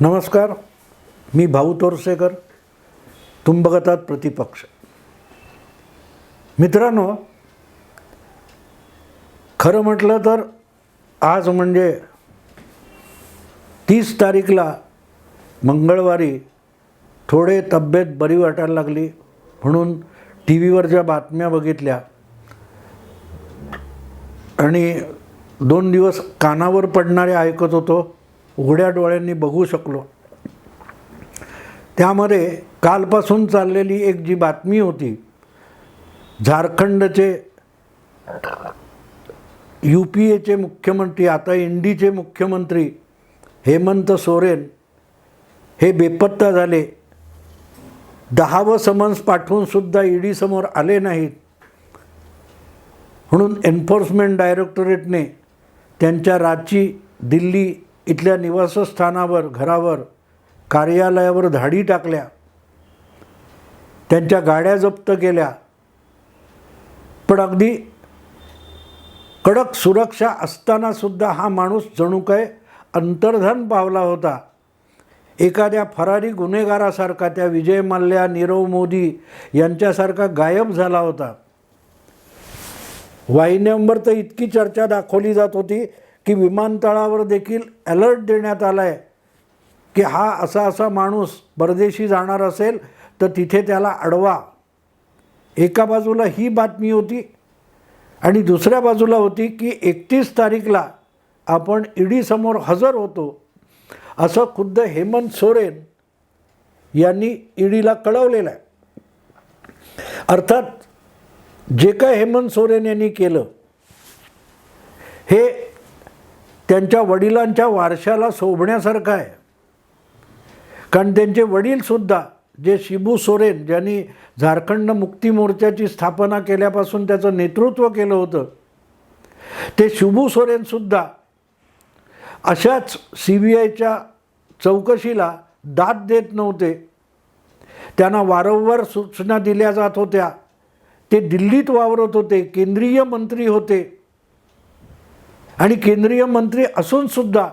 नमस्कार मी भाऊ तोरसेकर. तुम बघत आहात प्रतिपक्ष. मित्रांनो खरं म्हटलं तर आज म्हणजे तीस तारीखला मंगळवारी थोडे तब्येत बरी वाटायला लागली म्हणून टी व्हीवरच्या बातम्या बघितल्या आणि दोन दिवस कानावर पडणारे ऐकत होतो उघड्या डोळ्यांनी बघू शकलो. त्यामध्ये कालपासून चाललेली एक जी बातमी होती झारखंडचे यू पी एचे मुख्यमंत्री आता इंडीचे मुख्यमंत्री हेमंत सोरेन हे बेपत्ता झाले. दहावं समन्स पाठवूनसुद्धा ईडीसमोर आले नाहीत. म्हणून एन्फोर्समेंट डायरेक्टोरेटने त्यांच्या रांची दिल्ली इथल्या निवासस्थानावर घरावर कार्यालयावर धाडी टाकल्या. त्यांच्या गाड्या जप्त केल्या. पण अगदी कडक सुरक्षा असतानासुद्धा हा माणूस जणू काय अंतर्धन पावला होता. एखाद्या फरारी गुन्हेगारासारखा त्या विजय मल्ल्या नीरव मोदी यांच्यासारखा गायब झाला होता. वाहिन्यांवर तर इतकी चर्चा दाखवली जात होती. की विमानतळावर देखील अलर्ट देण्यात आला आहे की हा असा असा माणूस परदेशी जाणार असेल तर तिथे त्याला अडवा. एका बाजूला ही बातमी होती आणि दुसऱ्या बाजूला होती की एकतीस तारीखला आपण ईडीसमोर हजर होतो असं खुद्द हेमंत सोरेन यांनी ईडीला कळवलेलं आहे. अर्थात जे काय हेमंत सोरेन यांनी केलं हे त्यांच्या वडिलांच्या वारशाला शोभण्यासारखं आहे. कारण त्यांचे वडीलसुद्धा जे शिबू सोरेन ज्यांनी झारखंड मुक्ती मोर्चाची स्थापना केल्यापासून त्याचं नेतृत्व केलं होतं ते शिबू सोरेनसुद्धा अशाच सी बी आयच्या चौकशीला दाद देत नव्हते. त्यांना वारंवार सूचना दिल्या जात होत्या. ते दिल्लीत वावरत होते केंद्रीय मंत्री होते. आणि केंद्रीय मंत्री असूनसुद्धा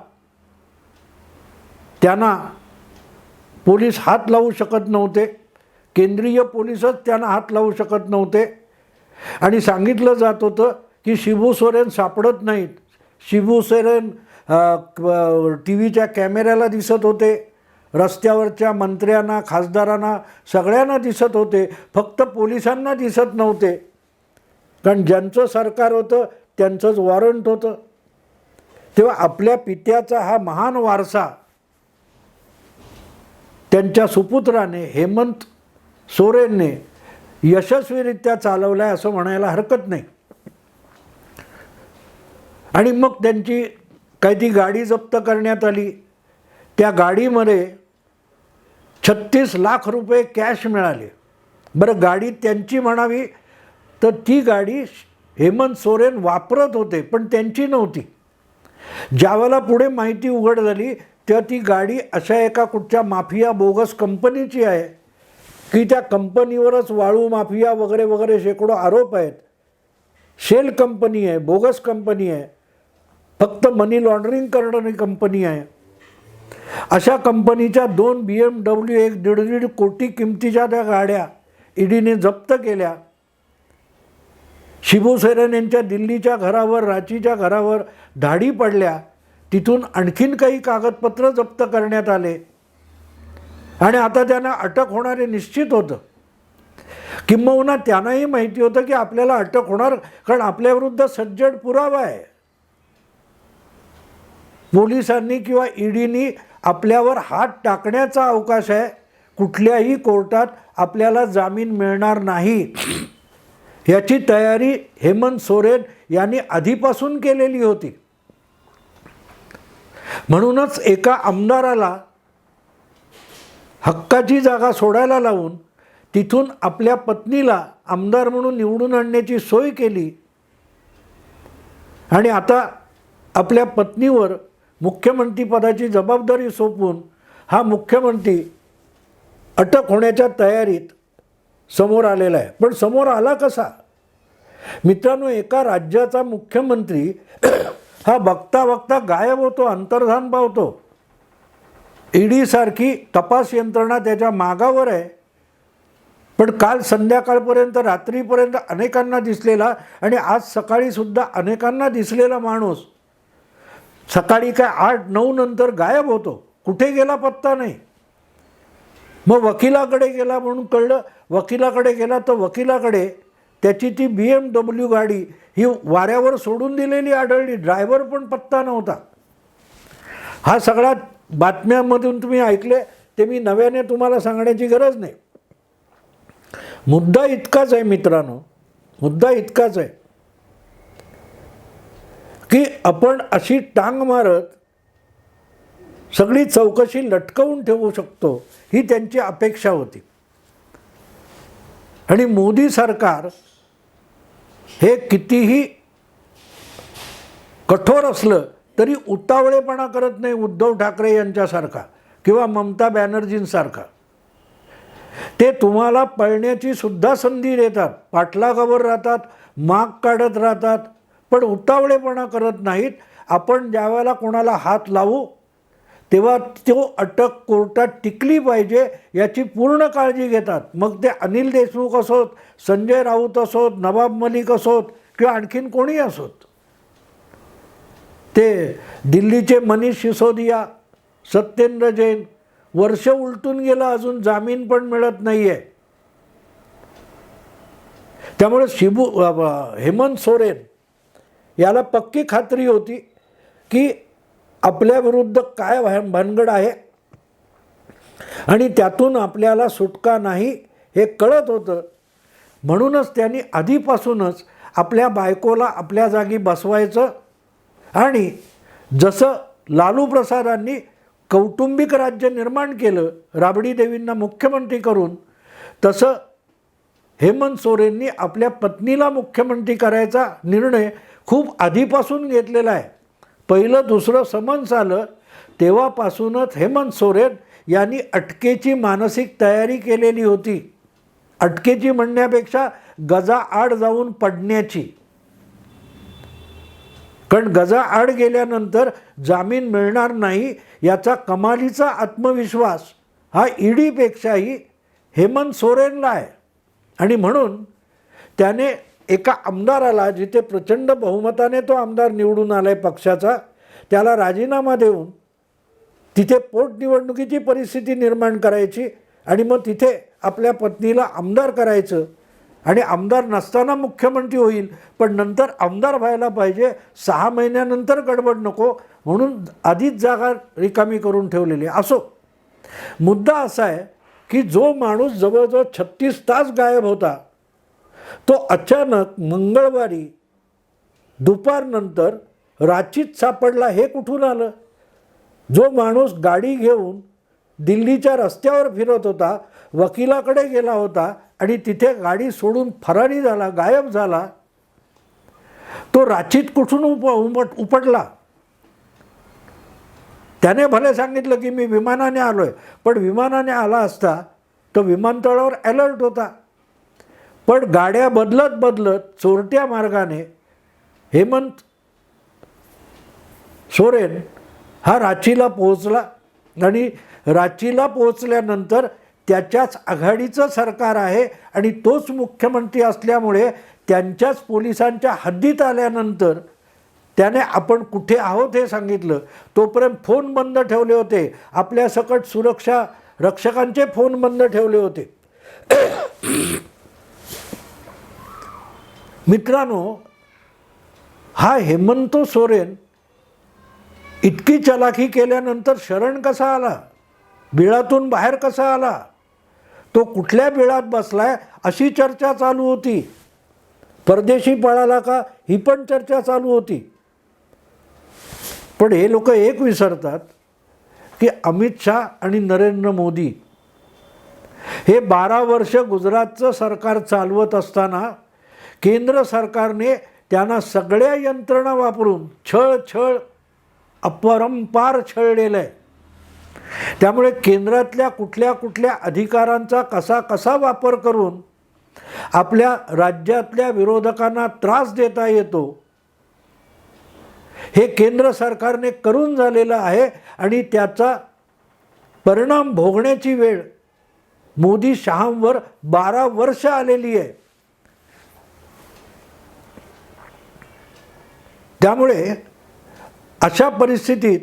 त्यांना पोलीस हात लावू शकत नव्हते. केंद्रीय पोलीसच त्यांना हात लावू शकत नव्हते. आणि सांगितलं जात होतं की शिबू सोरेन सापडत नाहीत. शिबू सोरेन टी व्हीच्या कॅमेऱ्याला दिसत होते. रस्त्यावरच्या मंत्र्यांना खासदारांना सगळ्यांना दिसत होते. फक्त पोलिसांना दिसत नव्हते. कारण ज्यांचं सरकार होतं त्यांचंच वॉरंट होतं. तेव्हा आपल्या पित्याचा हा महान वारसा त्यांच्या सुपुत्राने हेमंत सोरेनने यशस्वीरित्या चालवला आहे असं म्हणायला हरकत नाही. आणि मग त्यांची काही ती गाडी जप्त करण्यात आली. त्या गाडीमध्ये छत्तीस लाख रुपये कॅश मिळाले. बरं गाडी त्यांची म्हणावी तर ती गाडी हेमंत सोरेन वापरत होते पण त्यांची नव्हती. ज्यावेळेला पुढे माहिती उघड झाली तेव्हा ती गाडी अशा एका कुठच्या माफिया बोगस कंपनीची आहे की त्या कंपनीवरच वाळू माफिया वगैरे वगैरे शेकडो आरोप आहेत. शेल कंपनी आहे बोगस कंपनी आहे फक्त मनी लॉन्ड्रिंग करणारी कंपनी आहे. अशा कंपनीच्या दोन बी एम डब्ल्यू एक दीड दीड कोटी किमतीच्या त्या गाड्या ईडीने जप्त केल्या. शिबू सोरेन यांच्या दिल्लीच्या घरावर रांचीच्या घरावर धाडी पडल्या. तिथून आणखीन काही कागदपत्र जप्त करण्यात आले. आणि आता त्यांना अटक होणारे निश्चित होतं. किंबहुना त्यांनाही माहिती होतं की आपल्याला अटक होणार कारण आपल्याविरुद्ध सज्जड पुरावा आहे. पोलिसांनी किंवा ईडीनी आपल्यावर हात टाकण्याचा अवकाश आहे. कुठल्याही कोर्टात आपल्याला जामीन मिळणार नाही. याची तयारी हेमंत सोरेन यांनी आधीपासून केलेली होती. म्हणूनच एका आमदाराला हक्काची जागा सोडायला लावून तिथून आपल्या पत्नीला आमदार म्हणून निवडून आणण्याची सोय केली. आणि आता आपल्या पत्नीवर मुख्यमंत्रीपदाची जबाबदारी सोपवून हा मुख्यमंत्री अटक होण्याच्या तयारीत समोर आलेला आहे. पण समोर आला कसा? मित्रांनो एका राज्याचा मुख्यमंत्री हा बघता बघता गायब होतो अंतर्धान पावतो. ईडीसारखी तपास यंत्रणा त्याच्या मागावर आहे. पण काल संध्याकाळपर्यंत रात्रीपर्यंत अनेकांना दिसलेला आणि आज सकाळीसुद्धा अनेकांना दिसलेला माणूस. सकाळी काय आठ नऊ नंतर गायब होतो. कुठे गेला पत्ता नाही. मग वकिलाकडे गेला म्हणून कळलं वकिलाकडे गेला तर वकिलाकडे त्याची ती बी एम डब्ल्यू गाडी ही वाऱ्यावर सोडून दिलेली आढळली. ड्रायव्हर पण पत्ता नव्हता. हा सगळा बातम्यांमधून तुम्ही ऐकले ते मी नव्याने तुम्हाला सांगण्याची गरज नाही. मुद्दा इतकाच आहे मित्रांनो मुद्दा इतकाच आहे. की आपण अशी टांग मारत सगळी चौकशी लटकवून ठेवू शकतो ही त्यांची अपेक्षा होती. आणि मोदी सरकार हे कितीही कठोर असलं तरी उतावळेपणा करत नाही उद्धव ठाकरे यांच्यासारखा किंवा ममता बॅनर्जींसारखा. ते तुम्हाला पळण्याची सुद्धा संधी देतात. पाठलागावर राहतात माग काढत राहतात पण उतावळेपणा करत नाहीत. आपण ज्यावेळेला कोणाला हात लावू तेव्हा तो अटक कोर्टात टिकली पाहिजे याची पूर्ण काळजी घेतात. मग ते अनिल देशमुख असोत संजय राऊत असोत नवाब मलिक असोत किंवा आणखीन कोणी असोत. ते दिल्लीचे मनीष सिसोदिया सत्येंद्र जैन वर्ष उलटून गेलं अजून जामीन पण मिळत नाही आहे त्यामुळे शिबू हेमंत सोरेन याला पक्की खात्री होती की आपल्या विरुद्ध काय भानगड आहे? आणि त्यातून आपल्याला सुटका नाही हे कळत होतं. म्हणूनच त्यांनी आधीपासूनच आपल्या बायकोला आपल्या जागी बसवायचं आणि जसं लालू प्रसादांनी कौटुंबिक राज्य निर्माण केलं राबडी देवींना मुख्यमंत्री करून तसं हेमंत सोरेननी आपल्या पत्नीला मुख्यमंत्री करायचा निर्णय खूप आधीपासून घेतलेला आहे. पहिलं दुसरं समन्स आलं तेव्हापासूनच हेमंत सोरेन यांनी अटकेची मानसिक तयारी केलेली होती. अटकेची म्हणण्यापेक्षा गजा आड जाऊन पडण्याची. कारण गजा आड गेल्यानंतर जामीन मिळणार नाही याचा कमालीचा आत्मविश्वास हा ईडीपेक्षाही हेमंत सोरेनला आहे. आणि म्हणून त्याने एका आमदाराला जिथे प्रचंड बहुमताने तो आमदार निवडून आला आहे पक्षाचा त्याला राजीनामा देऊन तिथे पोटनिवडणुकीची परिस्थिती निर्माण करायची आणि मग तिथे आपल्या पत्नीला आमदार करायचं. आणि आमदार नसताना मुख्यमंत्री होईल पण नंतर आमदार व्हायला पाहिजे सहा महिन्यानंतर गडबड नको म्हणून आधीच जागा रिकामी करून ठेवलेली. असो मुद्दा असा आहे की जो माणूस जवळजवळ छत्तीस तास गायब होता तो अचानक मंगळवारी दुपारनंतर रांचीत सापडला हे कुठून आलं? जो माणूस गाडी घेऊन दिल्लीच्या रस्त्यावर फिरत होता वकिलाकडे गेला होता आणि तिथे गाडी सोडून फरारी झाला गायब झाला तो रांचीत कुठून उप उमट उपटला? त्याने भले सांगितलं की मी विमानाने आलो आहे पण विमानाने आला असता तो विमानतळावर अलर्ट होता. पण गाड्या बदलत बदलत चोरट्या मार्गाने हेमंत सोरेन हा रांचीला पोहोचला. आणि रांचीला पोहोचल्यानंतर त्याच्याच आघाडीचं सरकार आहे आणि तोच मुख्यमंत्री असल्यामुळे त्यांच्याच पोलिसांच्या हद्दीत आल्यानंतर त्याने आपण कुठे आहोत हे सांगितलं. तोपर्यंत फोन बंद ठेवले होते. आपल्या सकट सुरक्षा रक्षकांचे फोन बंद ठेवले होते. मित्रांनो हा हेमंत सोरेन इतकी चलाखी केल्यानंतर शरण कसा आला? बिळातून बाहेर कसा आला? तो कुठल्या बिळात बसलाय? अशी चर्चा चालू होती. परदेशी पळाला का? ही पण चर्चा चालू होती. पण हे लोक एक विसरतात की अमित शहा आणि नरेंद्र मोदी हे बारा वर्ष गुजरातचं सरकार चालवत असताना केंद्र सरकारने त्यांना सगळ्या यंत्रणा वापरून छळ छळ अपरंपार छळलेलं आहे. त्यामुळे केंद्रातल्या कुठल्या कुठल्या अधिकारांचा कसा कसा वापर करून आपल्या राज्यातल्या विरोधकांना त्रास देता येतो हे केंद्र सरकारने करून झालेलं आहे आणि त्याचा परिणाम भोगण्याची वेळ मोदी शहांवर बारा वर्ष आलेली आहे. त्यामुळे अशा परिस्थितीत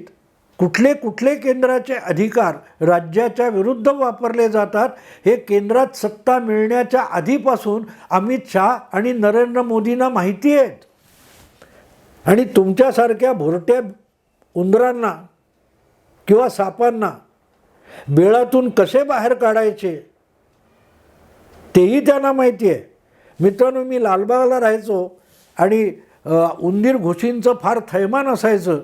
कुठले कुठले केंद्राचे अधिकार राज्याच्या विरुद्ध वापरले जातात हे केंद्रात सत्ता मिळण्याच्या आधीपासून अमित शहा आणि नरेंद्र मोदींना माहिती आहेत. आणि तुमच्यासारख्या भुरट्या उंदरांना किंवा सापांना बेळातून कसे बाहेर काढायचे तेही त्यांना माहिती आहे. मित्रांनो मी लालबागला राहायचो आणि उंदीर घुशींचं फार थैमान असायचं.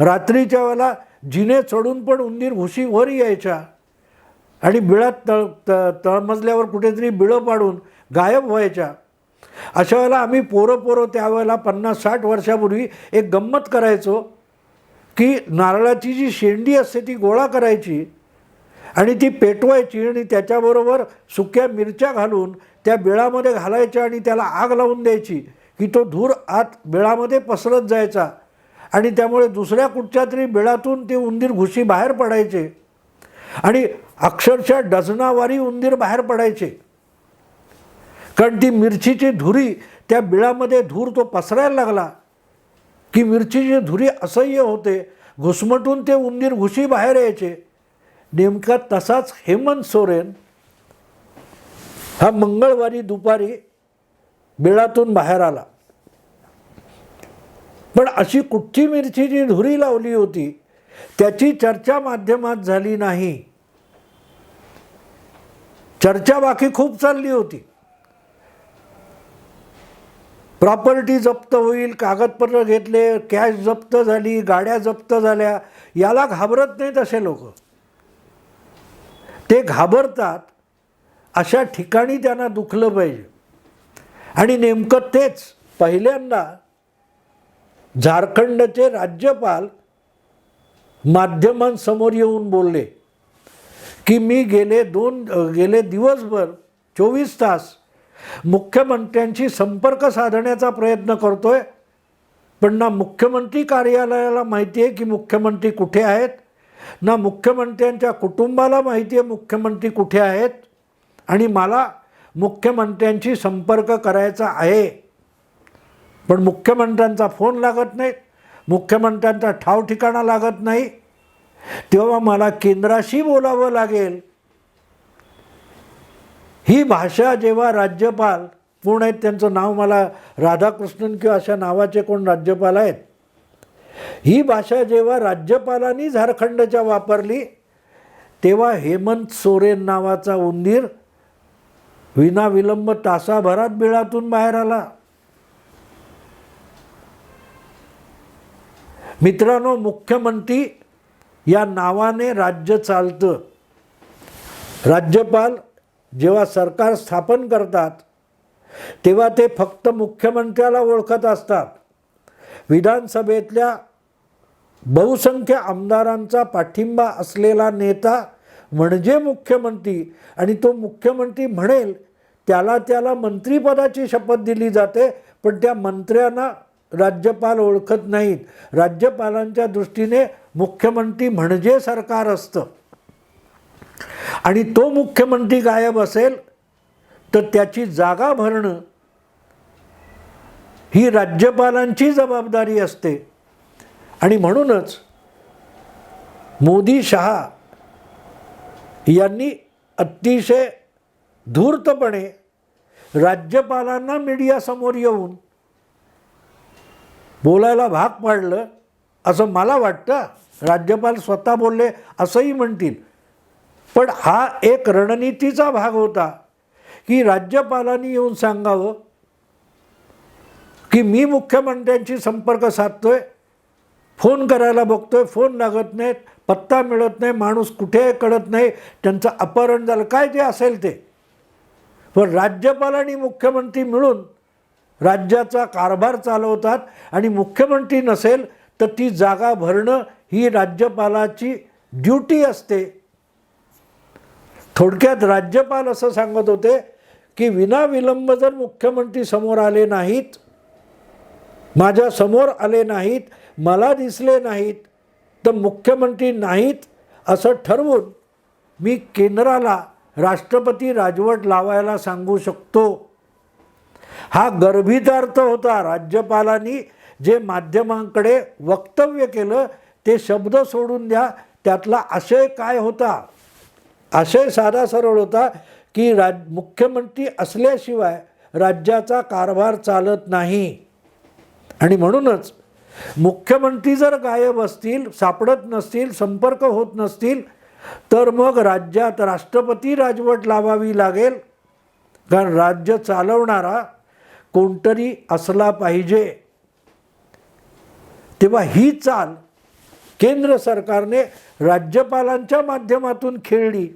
रात्रीच्या वेळेला जिने चढून पण उंदीर घुशी वर यायच्या. आणि बिळात तळ त तळमजल्यावर कुठेतरी बिळं पाडून गायब व्हायच्या. अशा वेळेला आम्ही पोरं पोरं त्यावेळेला पन्नास साठ वर्षापूर्वी एक गंमत करायचो की नारळाची जी शेंडी असते ती गोळा करायची आणि ती पेटवायची आणि त्याच्याबरोबर सुक्या मिरच्या घालून त्या बिळामध्ये घालायच्या आणि त्याला आग लावून द्यायची. की तो धूर आत बिळामध्ये पसरत जायचा. आणि त्यामुळे दुसऱ्या कुठच्या तरी बिळातून ते उंदीर घुशी बाहेर पडायचे. आणि अक्षरशः डझनावारी उंदीर बाहेर पडायचे. कारण ती मिरचीची धुरी त्या बिळामध्ये धूर तो पसरायला लागला. की मिरचीची धुरी असह्य होते. घुसमटून ते उंदीर घुशी बाहेर यायचे. नेमका तसाच हेमंत सोरेन हा मंगळवारी दुपारी बिळातून बाहेर आला. पण अशी कुठची मिरची जी धुरी लावली होती त्याची चर्चा माध्यमात झाली नाही. चर्चा बाकी खूप चालली होती. प्रॉपर्टी जप्त होईल कागदपत्र घेतले कॅश जप्त झाली गाड्या जप्त झाल्या याला घाबरत नाहीत असे लोक. ते घाबरतात अशा ठिकाणी त्यांना दुखलं पाहिजे. आणि नेमकं तेच पहिल्यांदा झारखंडचे राज्यपाल माध्यमांसमोर येऊन बोलले की मी गेले दोन गेले दिवसभर चोवीस तास मुख्यमंत्र्यांशी संपर्क साधण्याचा प्रयत्न करतो आहे पण ना मुख्यमंत्री कार्यालयाला माहिती आहे की मुख्यमंत्री कुठे आहेत ना मुख्यमंत्र्यांच्या कुटुंबाला माहिती आहे मुख्यमंत्री कुठे आहेत आणि मला मुख्यमंत्र्यांशी संपर्क करायचा आहे. पण मुख्यमंत्र्यांचा फोन लागत नाही मुख्यमंत्र्यांचा ठाव ठिकाणा लागत नाही. तेव्हा मला केंद्राशी बोलावं लागेल. ही भाषा जेव्हा राज्यपाल कोण आहेत त्यांचं नाव मला राधाकृष्णन किंवा अशा नावाचे कोण राज्यपाल आहेत? ही भाषा जेव्हा राज्यपालांनी झारखंडच्या वापरली तेव्हा हेमंत सोरेन नावाचा उंदीर विनाविलंब तासाभरात बिळातून बाहेर आला. मित्रांनो मुख्यमंत्री या नावाने राज्य चालतं. राज्यपाल जेव्हा सरकार स्थापन करतात तेव्हा ते फक्त मुख्यमंत्र्याला ओळखत असतात. विधानसभेतल्या बहुसंख्य आमदारांचा पाठिंबा असलेला नेता म्हणजे मुख्यमंत्री. आणि तो मुख्यमंत्री म्हणेल त्याला त्याला मंत्रिपदाची शपथ दिली जाते पण त्या मंत्र्यांना राज्यपाल ओळखत नाहीत. राज्यपालांच्या दृष्टीने मुख्यमंत्री म्हणजे सरकार असतं. आणि तो मुख्यमंत्री गायब असेल तर त्याची जागा भरणं ही राज्यपालांची जबाबदारी असते. आणि म्हणूनच मोदी शहा यांनी अतिशय धूर्तपणे राज्यपालांना मीडियासमोर येऊन बोलायला भाग पाडलं असं मला वाटतं. राज्यपाल स्वतः बोलले असंही म्हणतील. पण हा एक रणनीतीचा भाग होता की राज्यपालांनी येऊन सांगावं की मी मुख्यमंत्र्यांशी संपर्क साधतोय फोन करायला बघतोय फोन लागत नाहीत पत्ता मिळत नाही माणूस कुठे कळत नाही त्यांचं अपहरण झालं. काय जे असेल ते. पण राज्यपाल आणि मुख्यमंत्री मिळून राज्याचा कारभार चालवतात आणि मुख्यमंत्री नसेल तर ती जागा भरणं ही राज्यपालाची ड्युटी असते. थोडक्यात राज्यपाल असं सांगत होते की विनाविलंब जर मुख्यमंत्री समोर आले नाहीत माझ्यासमोर आले नाहीत मला दिसले नाहीत तर मुख्यमंत्री नाहीत असं ठरवून मी केंद्राला राष्ट्रपती राजवट लावायला सांगू शकतो. हा गर्भितार्थ होता. राज्यपालांनी जे माध्यमांकडे वक्तव्य केलं ते शब्द सोडून द्या. त्यातला आशय काय होता? आशय साधा सरळ होता की राज मुख्यमंत्री असल्याशिवाय राज्याचा कारभार चालत नाही. आणि म्हणूनच मुख्यमंत्री जर गायब असतील सापडत नसतील संपर्क होत नसतील तर मग राज्यात राष्ट्रपती राजवट लावावी लागेल. कारण राज्य चालवणारा कोणतरी असला पाहिजे. तेव्हा ही चाल केंद्र सरकारने राज्यपालांच्या माध्यमातून खेळली.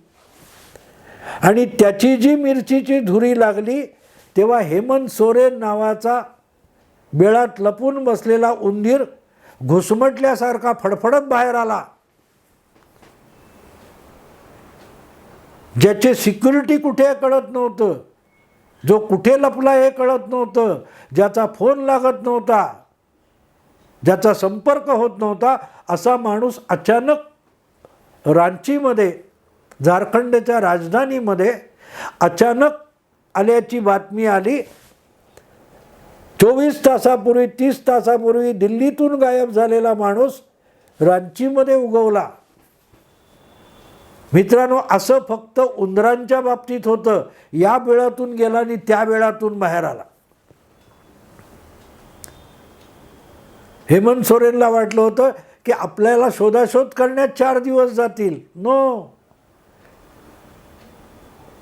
आणि त्याची जी मिरचीची धुरी लागली तेव्हा हेमंत सोरेन नावाचा बेळात लपून बसलेला उंदीर घुसमटल्यासारखा फडफडत बाहेर आला. ज्याचे सिक्युरिटी कुठे कळत नव्हतं. जो कुठे लपला हे कळत नव्हतं. ज्याचा फोन लागत नव्हता. ज्याचा संपर्क होत नव्हता. असा माणूस अचानक रांचीमध्ये झारखंडच्या राजधानीमध्ये अचानक आल्याची बातमी आली. चोवीस तासापूर्वी तीस तासापूर्वी दिल्लीतून गायब झालेला माणूस रांचीमध्ये उगवला. मित्रांनो असं फक्त उंदरांच्या बाबतीत होतं. या वेळातून गेला आणि त्या वेळातून बाहेर आला. हेमंत सोरेनला वाटलं होतं की आपल्याला शोधाशोध करण्यात चार दिवस जातील. नो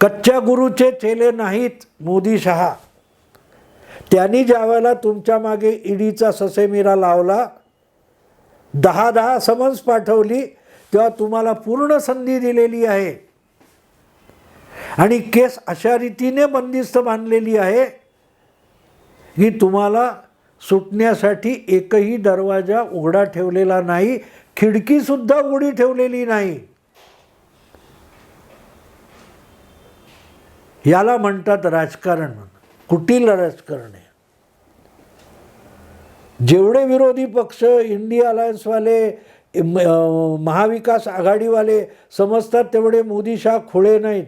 कच्च्या गुरुचे चेले नाहीत मोदी शहा. त्यांनी ज्यावेळेला तुमच्या मागे ईडीचा ससेमिरा लावला दहा दहा समन्स पाठवली तेव्हा तुम्हाला पूर्ण संधी दिलेली आहे. आणि केस अशा रीतीने बंदिस्त बांधलेली आहे की तुम्हाला सुटण्यासाठी एकही दरवाजा उघडा ठेवलेला नाही खिडकीसुद्धा उघडी ठेवलेली नाही. याला म्हणतात राजकारण कुटील लढत करणे. जेवढे विरोधी पक्ष इंडिया अलायन्सवाले महाविकास आघाडीवाले समजतात तेवढे मोदी शाह खुळे नाहीत.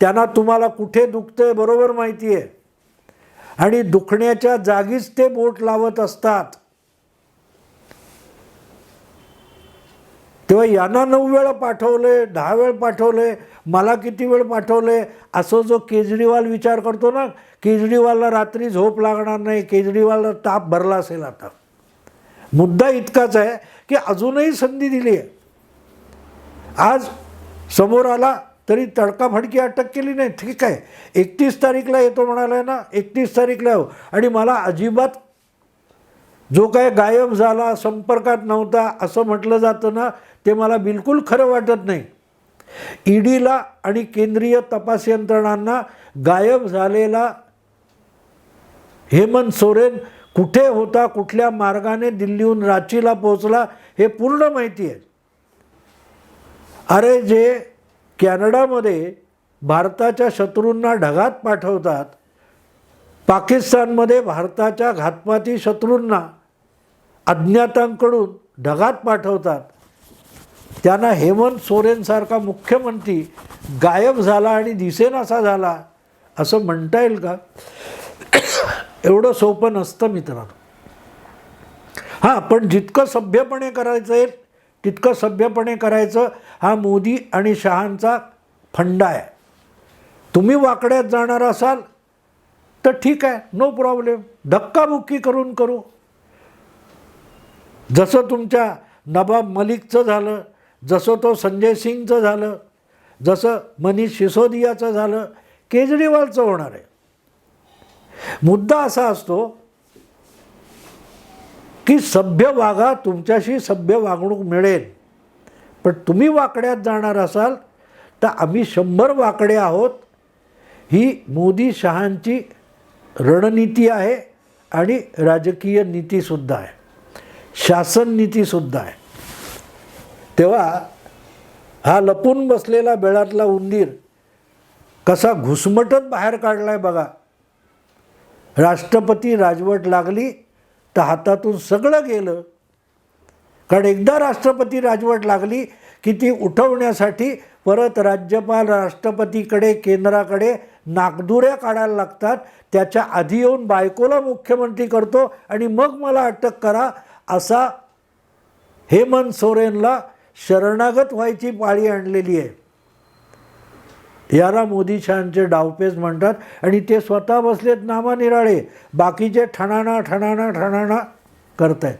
त्यांना तुम्हाला कुठे दुखतंय बरोबर माहिती आहे. आणि दुखण्याच्या जागीच ते बोट लावत असतात. तेव्हा यांना नऊ वेळा पाठवले दहा वेळ पाठवले मला किती वेळ पाठवले? असं जो केजरीवाल विचार करतो ना केजरीवालला रात्री झोप लागणार नाही केजरीवालला ताप भरला असेल आता. मुद्दा इतकाच आहे की अजूनही संधी दिली आहे. आज समोर आला तरी तडकाफडकी अटक केली नाही. ठीक आहे एकतीस तारीखला येतो म्हणाला ना एकतीस तारीखला येऊ आणि मला अजिबात जो काय गायब झाला संपर्कात नव्हता असं म्हटलं जातं ना ते मला बिलकुल खरं वाटत नाही. ईडीला आणि केंद्रीय तपास यंत्रणांना गायब झालेला हेमंत सोरेन कुठे होता कुठल्या मार्गाने दिल्लीहून रांचीला पोहोचला हे पूर्ण माहिती आहे. अरे जे कॅनडामध्ये भारताच्या शत्रूंना ढगात पाठवतात पाकिस्तानमध्ये भारताच्या घातपाती शत्रूंना अज्ञातांकडून ढगात पाठवतात त्यांना हेमंत सोरेनसारखा मुख्यमंत्री गायब झाला आणि दिसेनासा झाला असं म्हणता येईल का? एवढं सोपं नसतं मित्रांनो. हां पण जितकं सभ्यपणे करायचं आहे तितकं सभ्यपणे करायचं हा मोदी आणि शहांचा फंडा आहे. तुम्ही वाकड्यात जाणार असाल तर ठीक आहे नो प्रॉब्लेम धक्काबुक्की करून करू. जसं तुमच्या नवाब मलिकचं झालं जसं तो संजय सिंगचं झालं जसं मनीष सिसोदियाचं झालं केजरीवालचं होणार आहे. मुद्दा असा असतो की सभ्य वागा तुमच्याशी सभ्य वागणूक मिळेल पण तुम्ही वाकड्यात जाणार असाल तर आम्ही शंभर वाकडे आहोत. ही मोदी शहांची रणनीती आहे आणि राजकीय नीतीसुद्धा आहे. शासन नीतीसुद्धा आहे. तेव्हा हा लपून बसलेला बेळातला उंदीर कसा घुसमटत बाहेर काढलाय बघा. राष्ट्रपती राजवट लागली तर हातातून सगळं गेलं. कारण एकदा राष्ट्रपती राजवट लागली की ती उठवण्यासाठी परत राज्यपाल राष्ट्रपतीकडे केंद्राकडे नागदुऱ्या काढायला लागतात. त्याच्या आधी येऊन बायकोला मुख्यमंत्री करतो आणि मग मला अटक करा असा हेमंत सोरेनला शरणागत व्हायची पाळी आणलेली आहे. याला मोदी छानचे डावपेच म्हणतात आणि ते स्वतः बसलेत नामा निराळे. बाकीचे ठणाणा ठणाणा ठणाणा करतायत.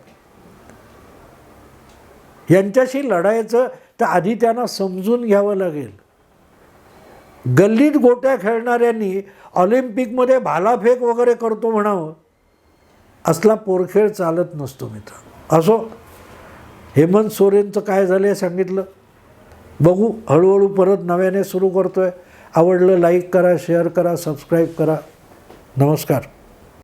यांच्याशी लढायचं तर आधी त्यांना समजून घ्यावं लागेल. गल्लीत गोट्या खेळणाऱ्यांनी ऑलिम्पिकमध्ये भालाफेक वगैरे करतो म्हणावं. असला पोरखेळ चालत नसतो मित्र. असो? हेमंत सोरेनचं काय झालं आहे सांगितलं? बघू हळूहळू परत नव्याने सुरू करतो आहे आवडलं लाईक करा शेअर करा सबस्क्राईब करा. नमस्कार.